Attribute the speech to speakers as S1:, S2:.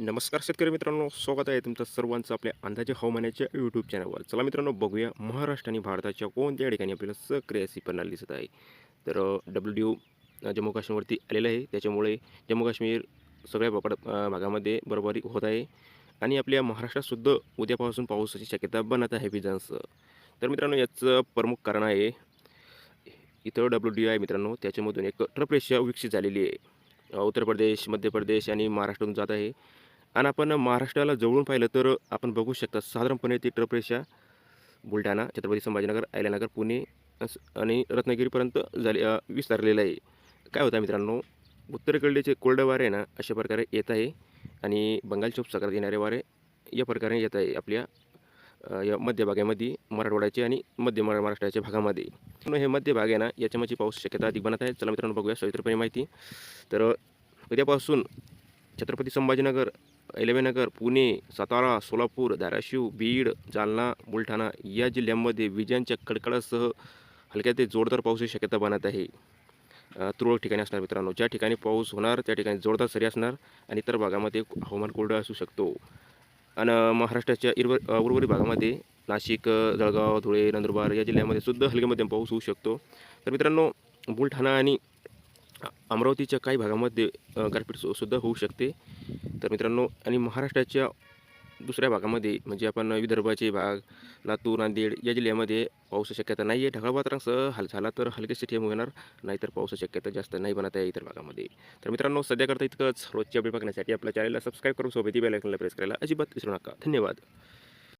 S1: नमस्कार शेतकरी मित्रांनो स्वागत आहे तुमचं सर्वांचं आपल्या अंदाजे हवामानाच्या यूट्यूब चॅनलवर चला मित्रांनो बघूया महाराष्ट्र आणि भारताच्या कोणत्या ठिकाणी आपल्याला सक्रिय अशी प्रणाली दिसत आहे. तर डब्ल्यू डी ओ जम्मू काश्मीरवरती आलेलं आहे. त्याच्यामुळे जम्मू काश्मीर सगळ्या भागात भागामध्ये बरोबरी होत आहे. आणि आपल्या महाराष्ट्रातसुद्धा उद्यापासून पावसाची शक्यता बनत आहे विजांचं. तर मित्रांनो याचं प्रमुख कारण आहे इथं डब्ल्यू डी आहे मित्रांनो त्याच्यामधून एक ट्रपरेषा विकसित झालेली आहे. उत्तर प्रदेश मध्य प्रदेश आणि महाराष्ट्रातून जात आहे. आणि आपण महाराष्ट्राला जवळून पाहिलं तर आपण बघू शकता साधारणपणे ती ट्रपरेषा बुलढाणा छत्रपती संभाजीनगर आयल्यानगर पुणे आणि रत्नागिरीपर्यंत झाले विस्तारलेलं आहे. काय होतं मित्रांनो उत्तरेकडले जे कोल्ड वारे आहे ना अशा प्रकारे येत आहे आणि बंगालच्या उपसागरात येणारे वारे या प्रकारे येत आहे आपल्या या मध्य भागामध्ये मराठवाड्याचे आणि मध्य मरा महाराष्ट्राच्या भागामध्ये. हे मध्य भाग आहे ना याच्यामध्ये पाऊस शक्यता अधिक बनत आहे. चला मित्रांनो बघूया सवित्रपणे माहिती तर उद्यापासून छत्रपती संभाजीनगर एलेवेनगर पुणे सातारा सोलापूर धाराशिव बीड जालना बुलढाणा या जिल्ह्यांमध्ये विजांच्या कडकडासह हलक्या ते जोरदार पावसाची शक्यता बनत आहे. तुरळक ठिकाणी असणार मित्रांनो. ज्या ठिकाणी पाऊस होणार त्या ठिकाणी जोरदार सरी असणार आणि इतर भागामध्ये हवामान कोरडं असू शकतो. आणि महाराष्ट्राच्या इरव उर्वरित भागामध्ये नाशिक जळगाव धुळे नंदुरबार या जिल्ह्यामध्ये सुद्धा हलक्या मध्यम पाऊस होऊ शकतो. तर मित्रांनो बुलढाणा आणि अमरावतीच्या काही भागामध्ये गारपीट सुद्धा होऊ शकते. तर मित्रांनो आणि महाराष्ट्राच्या दुसऱ्या भागामध्ये म्हणजे आपण विदर्भाचे भाग लातूर नांदेड या जिल्ह्यामध्ये पावसाची शक्यता नाही आहे ढगाळ वातावरणासह हल झाला तर हलकेसे ठेम होणार नाहीतर पावसाची शक्यता जास्त नाही बनत आहे इतर भागामध्ये. तर मित्रांनो सध्या करता इतकंच. रोजची अपडेट बघण्यासाठी आपल्या चॅनलला सबस्क्राईब करून सोबत बेलायकनला प्रेस करायला अजिबात विसरू नका. धन्यवाद.